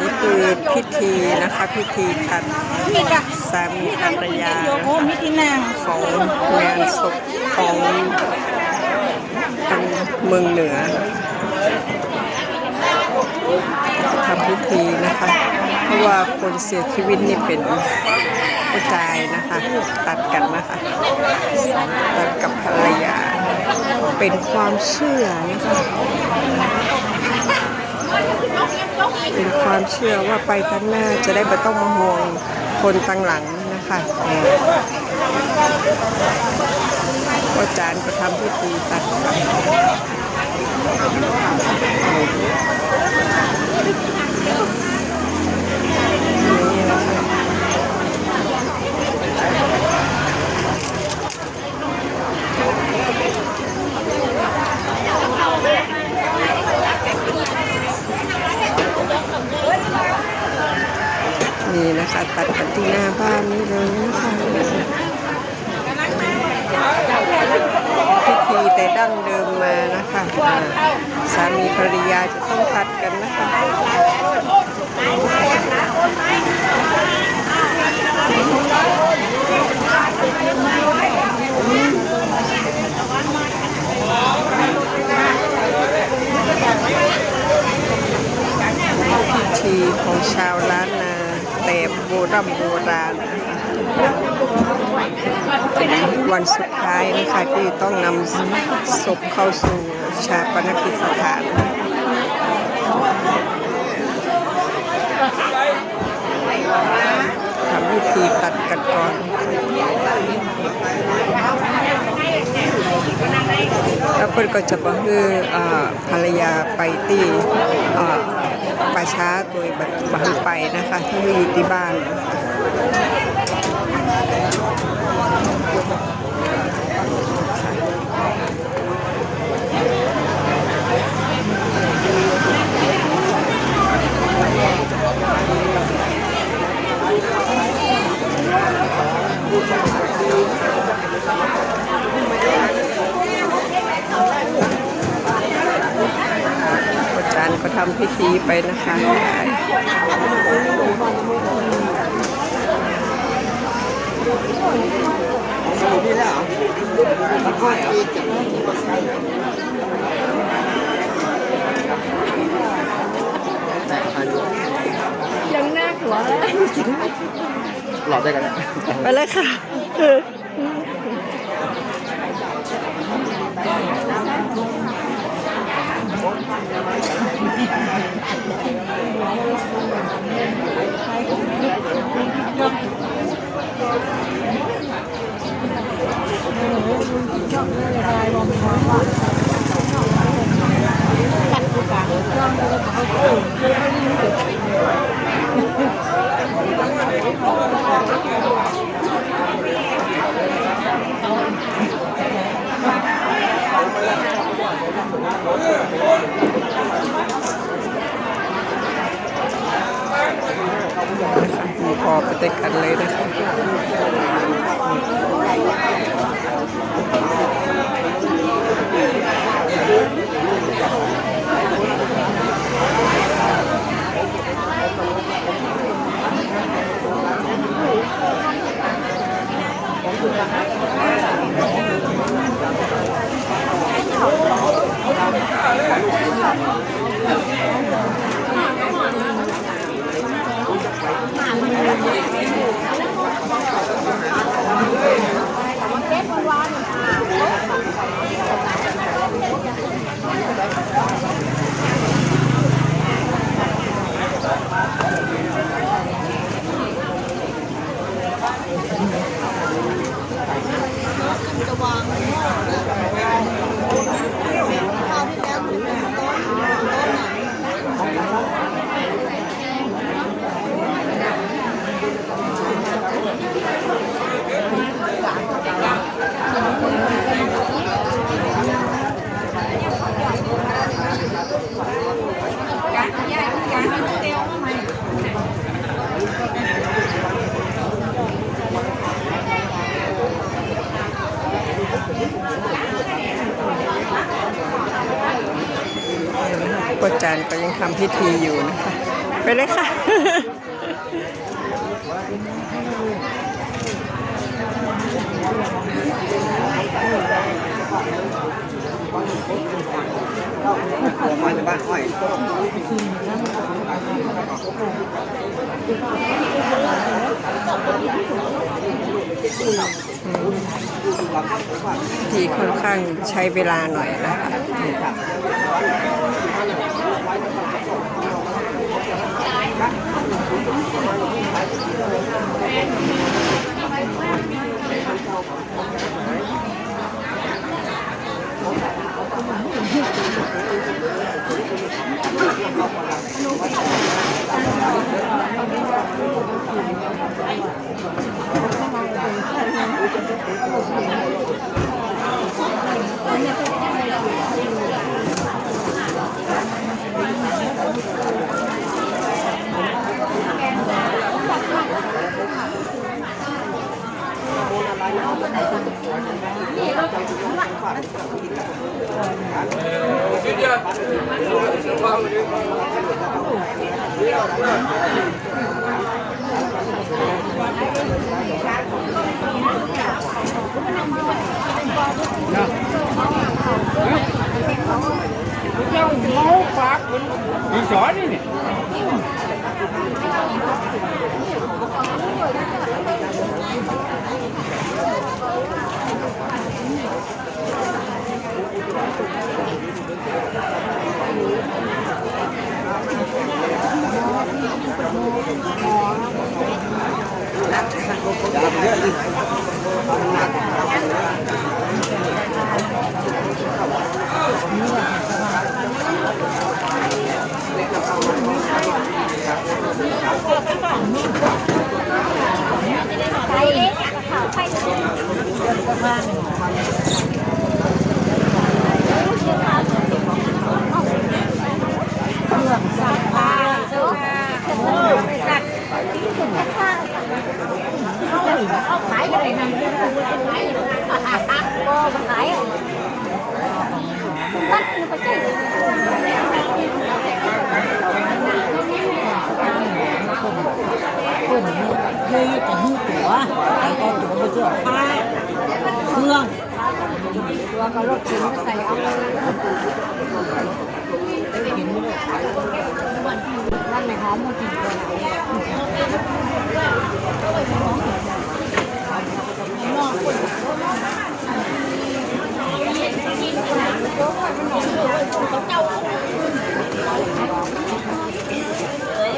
นี่คือพิธีนะคะพิธีตัดสามีภรรยาโอ้มีที่นางของงานศพของทางเมืองเหนือทำพิธีนะคะ เพราะว่าคนเสียชีวิตนี่เป็นผู้ชายนะคะ ตัดกันนะคะตัดกับภรรยา เป็นความเชื่อนะคะ เป็นความเชื่อว่าไปข้างหน้าจะได้ไม่ต้องมาห่วงคนตั้งหลังนะคะก็จานก็ทำพิธีตัดกัน นี่นะคะ ตัดกันที่หน้าบ้านนี่เลยนะคะพิธีแต่ดั้งเดิมมานะคะสามีภรรยาจะต้องตัดกันนะคะพิธีของชาวล้านนาแต่โบ ราณโบราณวันสุดท้ายนะคะที่ต้องนำศพเข้าสู่ชาปนกิจสถานทำพิธีตัดกันก่อนแล้วเพื่อนก็จะบอกให้อ่าภรรยาไปที่ ป่าช้าโดยบับังไปนะคะ ที่อยู่ที่บ้านนะคะ ก็ทำพิธีไปนะคะยังน่ากลัวเลยหลอดได้กันไปเลยค่ะ นะ ขอไปเตะกันเลยนะครับะอาจารย์ก็ยังทำพิธีอยู่นะคะ ไปเลยค่ะ มาจากบ้านอ้อยที่ค่อนข้างใช้เวลาหน่อยนะคะ はい。 สอนนี่นี่ เอาขายเลยนะขายเลยก็มาขายอะตัดมันก็ใช่คนนี้เคยจะหิ้วตัวไอ้ก็ตัวไปเที่ยวผ้าเครื่อง ตัวก็รถเข็นก็ใส่เอานั่นไหนหอมมากินตัวไหน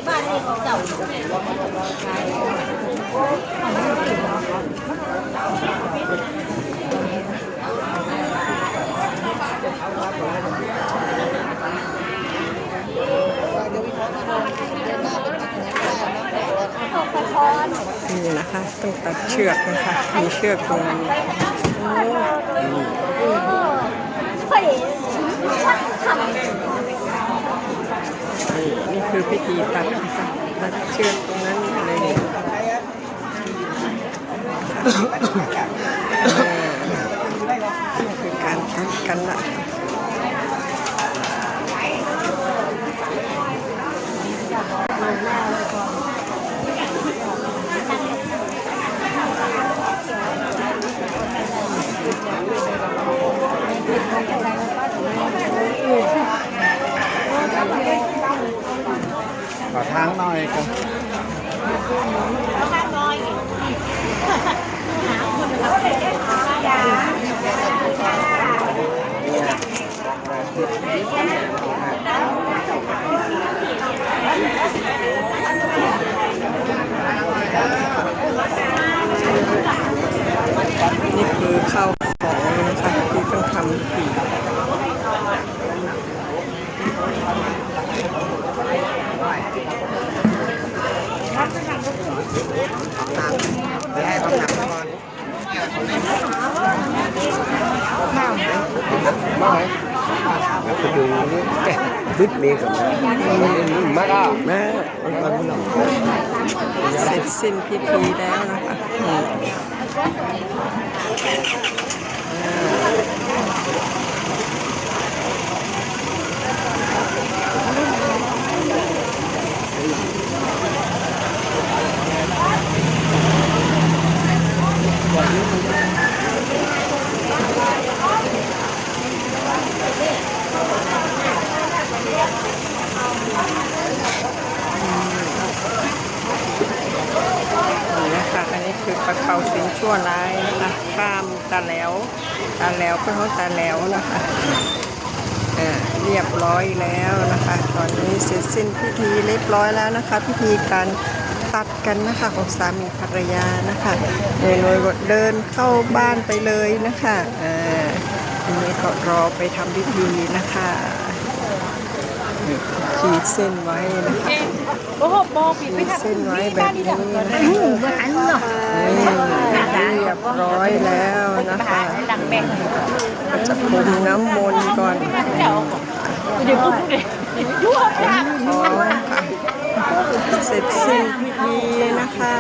บ้านนี้ของเจ้า นี่นะคะ ต้องตัดเชือกนะคะ มีเชือกตรงนี้นี่นี่คือพิธีตัดนะคะตัดเชือกตรงนั้นเลยนี่คือการตัดกันละ ขอทางหน่อยครับนี่คือข้าวของนะคะที่ต้องทำพิธี ไปให้เขาหนักก่อนมาไหมแล้วไปดูนี่ แกดึดเมฆกับมากอะแม่ตอนนี้เราเสร็จสิ้นพิธีแล้วนะคะอืม ปัดเป่าสิ่งชั่วร้ายนะคะข้าม ตาแล้วตาแล้วเพื่อเขาตาแล้วนะคะเรียบร้อยแล้วนะคะ ตอนนี้เสร็จสิ้นพิธีเรียบร้อยแล้วนะคะ พิธีการตัดกันนะคะของสามีภรรยานะคะเนยนวยก็เดินเข้าบ้านไปเลยนะคะอ่าทีนี้ก็รอไปทำพิธีนะคะขีดเส้นไว้นะคะ โอ้โหโบปิดไปค่ะเส้นไว้แบบนี้นะหูอหันเนาะเรียบร้อยแล้วนะคะจะพรมน้ำมนต์ก่อนเดี๋ยวพูดเลยยั่วค่ะเสร็จสิ้นพิธีนะคะ